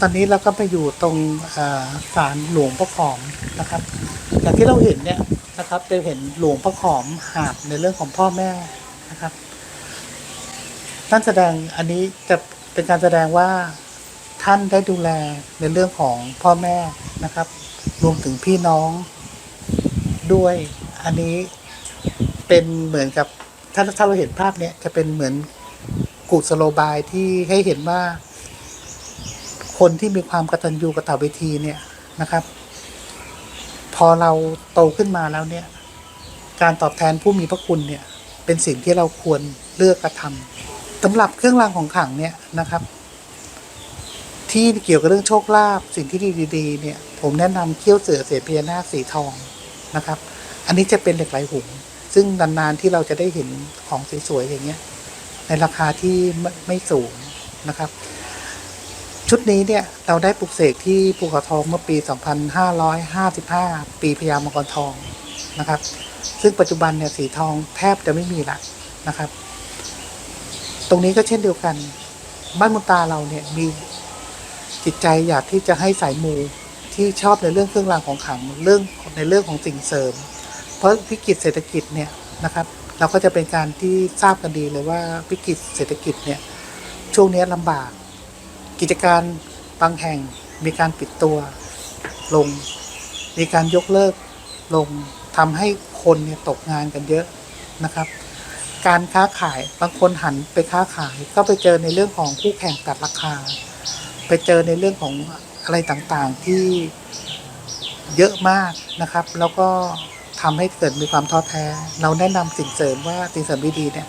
ตอนนี้เราก็ไปอยู่ตรงศาลหลวงพ่อขอมนะครับอย่างที่เราเห็นเนี่ยนะครับจะเห็นหลวงพ่อขอมหาบในเรื่องของพ่อแม่นะครับท่านแสดงอันนี้จะเป็นการแสดงว่าท่านได้ดูแลในเรื่องของพ่อแม่นะครับ รวมถึงพี่น้องด้วยอันนี้เป็นเหมือนกับถ้าถ้าเราเห็นภาพเนี้ยจะเป็นเหมือนกุศโลบายที่ให้เห็นว่า คนที่มีความกตัญญูกตเวทีเนี่ยนะครับ พอเราโตขึ้นมาแล้วเนี่ย การตอบแทนผู้มีพระคุณเนี่ย เป็นสิ่งที่เราควรเลือกกระทำสำหรับเครื่องรางของขลังเนี่ยนะครับ ที่เกี่ยวกับเรื่องโชคลาภสิ่งที่ดีๆเนี่ย ผมแนะนำเขี้ยวเสือเสียพญานาคสีทองนะครับ อันนี้จะเป็นเหล็กไหลหุงซึ่งนานๆที่เราจะได้เห็นของสวยๆอย่างเงี้ยในราคาที่ไม่ไม่สูงนะครับ ชุดนี้เนี่ยเราได้ปลุกเสกที่ภูเขาทองเมื่อปี 2555 ปีพญามังกรทองนะครับ ซึ่งปัจจุบันเนี่ยสีทองแทบจะไม่มีละนะครับ ตรงนี้ก็เช่นเดียวกัน บ้านมุนตาเราเนี่ยมีจิตใจอยากที่จะให้สายมูที่ชอบในเรื่องเครื่องรางของขลังเรื่องในเรื่องของสิ่งเสริม เพราะวิกฤตเศรษฐกิจเนี่ยนะครับ เราก็จะเป็นการที่ทราบกันดีเลยว่าวิกฤตเศรษฐกิจเนี่ยช่วงนี้ลำบาก กิจการบางแห่งมีการปิดตัวลง มีการยกเลิกลงทำให้คนเนี่ยตกงานกันเยอะนะครับ การค้าขายบางคนหันไปค้าขายก็ไปเจอในเรื่องของคู่แข่งตัดราคา ไปเจอในเรื่องของอะไรต่างๆที่เยอะมากนะครับ แล้วก็ทำให้เกิดมีความท้อแท้ เราแนะนำสิ่งเสริมว่าสิ่งเสริมดีๆเนี่ย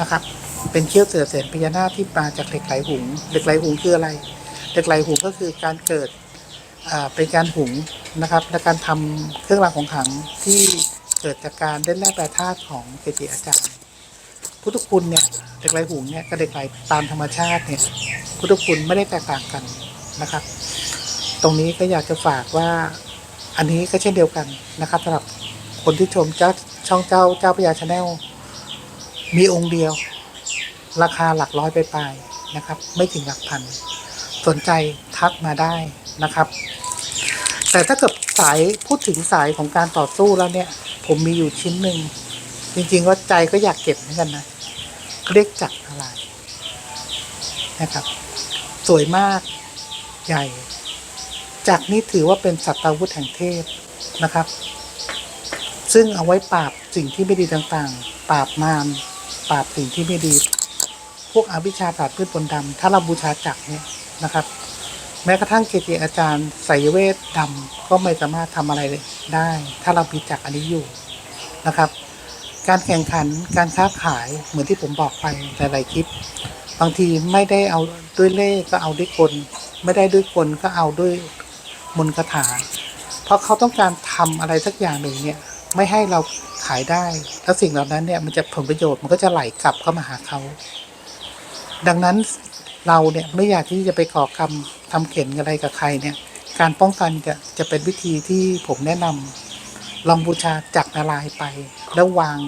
นะครับ เป็นเขี้ยวเสือเสนพญานาคที่มาจากเหล็กไหลหุงเหล็กไหลหุงคืออะไรเหล็กไหลหุงก็คือการเกิดเป็นการหุงนะครับ และการทำเครื่องรางของขลังที่เกิดจากการเล่นแร่แปรธาตุของเกจิอาจารย์พุทธคุณเนี่ยเหล็กไหลหุงเนี่ยกับเหล็กไหลตามธรรมชาติเนี่ยพุทธคุณไม่ได้แตกต่างกันนะครับ ตรงนี้ก็อยากจะฝากว่าอันนี้ก็เช่นเดียวกันนะครับสำหรับคนที่ชมเจ้าช่องเจ้าเจ้าพญาชาแนลมีองค์เดียว ราคาหลักร้อยไปปลายนะครับ ไม่ถึงหลักพัน สนใจทักมาได้นะครับ แต่ถ้าเกิดสายพูดถึงสายของการต่อสู้แล้วเนี่ย ผมมีอยู่ชิ้นหนึ่ง จริงๆว่าใจก็อยากเก็บเหมือนกันนะเรียกจักรอะไรนะครับ สวยมากใหญ่ จักนี่ถือว่าเป็นสัตว์อาวุธแห่งเทพนะครับ ซึ่งเอาไว้ปราบสิ่งที่ไม่ดีต่างๆ ปราบมารปราบสิ่งที่ไม่ดี วกอวิชชาศาสตร์พืชบนดำถ้าเราบูชาจักรเนี่ยนะครับ แม้กระทั่งเกจิอาจารย์ไสยเวทดำก็ไม่สามารถทำอะไรได้ ถ้าเรามีจักรอันนี้อยู่นะครับ การแข่งขันการค้าขายเหมือนที่ผมบอกไปหลายๆคลิป บางทีไม่ได้เอาด้วยเล่ก็เอาด้วยกลไม่ได้ด้วยกลก็เอาด้วยมนต์คาถา เพราะเขาต้องการทำอะไรสักอย่างหนึ่งเนี่ยไม่ให้เราขายได้ แล้วสิ่งเหล่านั้นเนี่ยมันจะผลประโยชน์มันก็จะไหลกลับเข้ามาหาเขา ดังนั้นเราเนี่ยไม่อยากที่จะไปก่อกรรมทำเข็นอะไรกับใครเนี่ย การป้องกันจะจะเป็นวิธีที่ผมแนะนำลองบูชาจักรนารายไป แล้ววาง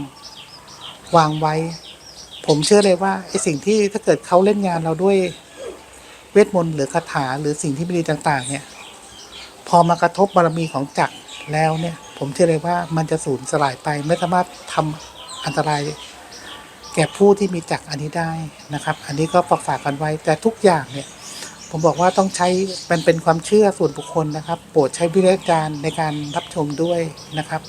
วางไว้ ผมเชื่อเลยว่าไอ้สิ่งที่ถ้าเกิดเขาเล่นงานเราด้วยเวทมนต์หรือคาถาหรือสิ่งที่ไม่ดีต่าง ๆ เนี่ย พอมากระทบบารมีของจักรแล้วเนี่ย ผมเชื่อเลยว่ามันจะสูญสลายไปไม่สามารถทำอันตราย ก่ผู้ที่มีจักรอันนี้ได้นะครับ อันนี้ก็ฝากฝากกันไว้ แต่ทุกอย่างเนี่ยผมบอกว่าต้องใช้เป็นเป็นความเชื่อส่วนบุคคลนะครับ โปรดใช้วิจารณญาณในการรับชมด้วยนะครับ